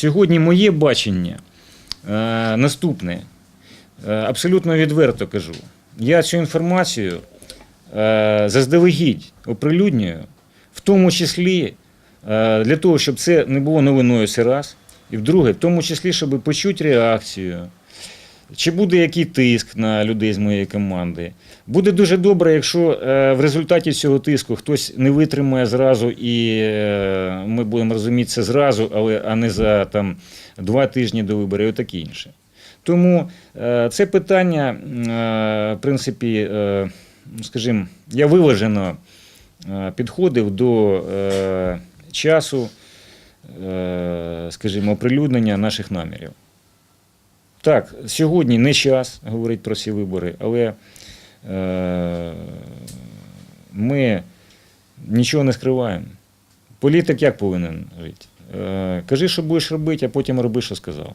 Сьогодні моє бачення е, наступне. Е, абсолютно відверто кажу. Я цю інформацію е, заздалегідь оприлюднюю, в тому числі е, для того, щоб це не було новиною раз. І вдруге, в тому числі, щоб почути реакцію. Чи буде який тиск на людей з моєї команди? Буде дуже добре, якщо е, в результаті цього тиску хтось не витримає зразу, і е, ми будемо розуміти це зразу, але а не за там два тижні до виборів і таке інше. Тому е, це питання, в принципі, скажімо, я виважено підходив до часу, скажімо, оприлюднення наших намірів. Так, сьогодні не час говорити про ці вибори, але е, ми нічого не скриваємо. Політик як повинен жити? Е, кажи, що будеш робити, а потім роби, що сказав.